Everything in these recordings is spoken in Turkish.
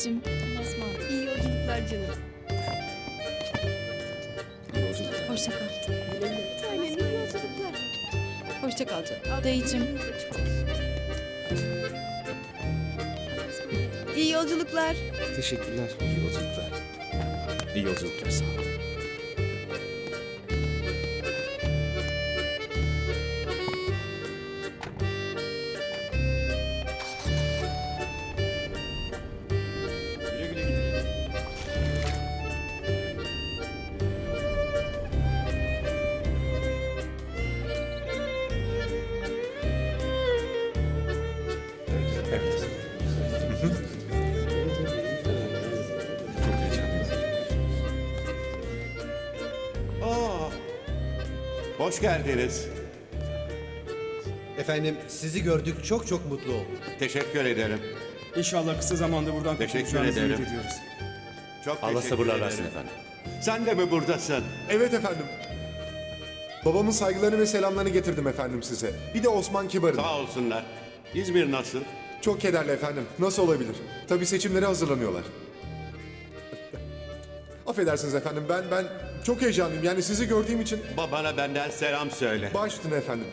anneciğim. Asma. İyi yolculuklar canım. İyi yolculuklar. Hoşça kal. Bir tanem iyi yolculuklar. Hoşça kal canım. Dayıcığım. İyi yolculuklar. Teşekkürler. İyi yolculuklar. İyi yolculuklar sağ ol. Hoş geldiniz. Efendim sizi gördük çok çok mutlu olduk. Teşekkür ederim. İnşallah kısa zamanda buradan Teşekkür kurtulacağınızı ümit ederim. ediyoruz. Çok Allah teşekkür sabırlar ederim. versin efendim. Sen de mi buradasın? Evet efendim. Babamın saygılarını ve selamlarını getirdim efendim size. Bir de Osman Kibar'ın. Sağ olsunlar. İzmir nasıl? Çok kederli efendim. Nasıl olabilir? Tabii seçimlere hazırlanıyorlar. Affedersiniz efendim ben ben çok heyecanlıyım. Yani sizi gördüğüm için Babana benden selam söyle. baş üstüne efendim.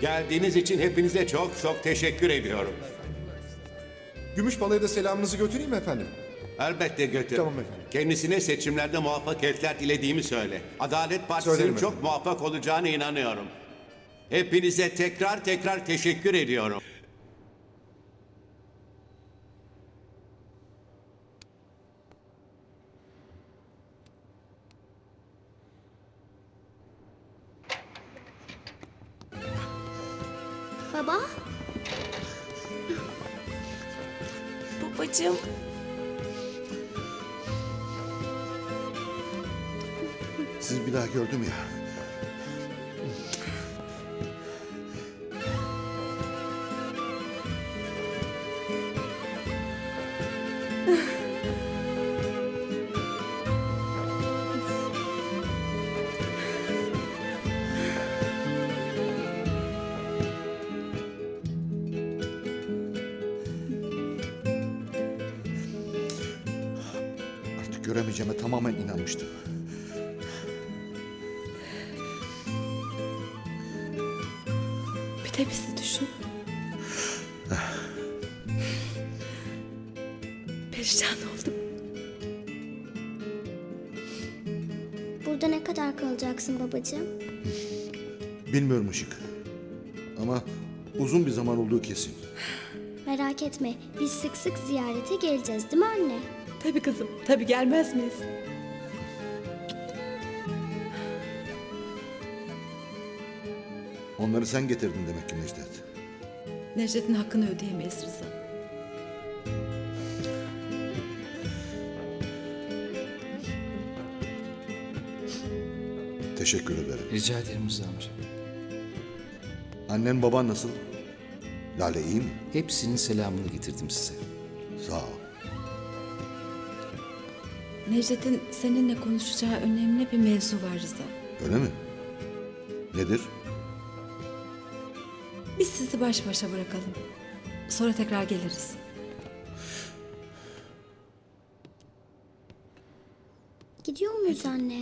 Geldiğiniz için hepinize çok çok teşekkür ediyorum. Gümüşbalı'ya da selamınızı götüreyim mi efendim? Elbette götür. Tamam efendim. Kendisine seçimlerde muvaffakiyetler dilediğimi söyle. Adalet Partisi'nin Söylerim çok efendim. muvaffak olacağına inanıyorum. Hepinize tekrar tekrar teşekkür ediyorum. Baba, Babacığım. Sizi bir daha gördüm ya. Göremeyeceğime tamamen inanmıştım. Bir de bizi düşün. Perişan oldum. burada ne kadar kalacaksın babacığım? Bilmiyorum Işık. Ama uzun bir zaman olduğu kesin. Merak etme, biz sık sık ziyarete geleceğiz değil mi anne? Tabii kızım. Tabii gelmez miyiz? Onları sen getirdin demek ki Necdet. Necdet'in hakkını ödeyemeyiz Rıza. Teşekkür ederim. Rica ederim Rıza amca. Annen baban nasıl? Lale iyi mi? Hepsinin selamını getirdim size. Sağ ol. Necdet'in seninle konuşacağı önemli bir mevzu var Rıza. Öyle mi? Nedir? Biz sizi baş başa bırakalım. Sonra tekrar geliriz. Gidiyor muyuz anne?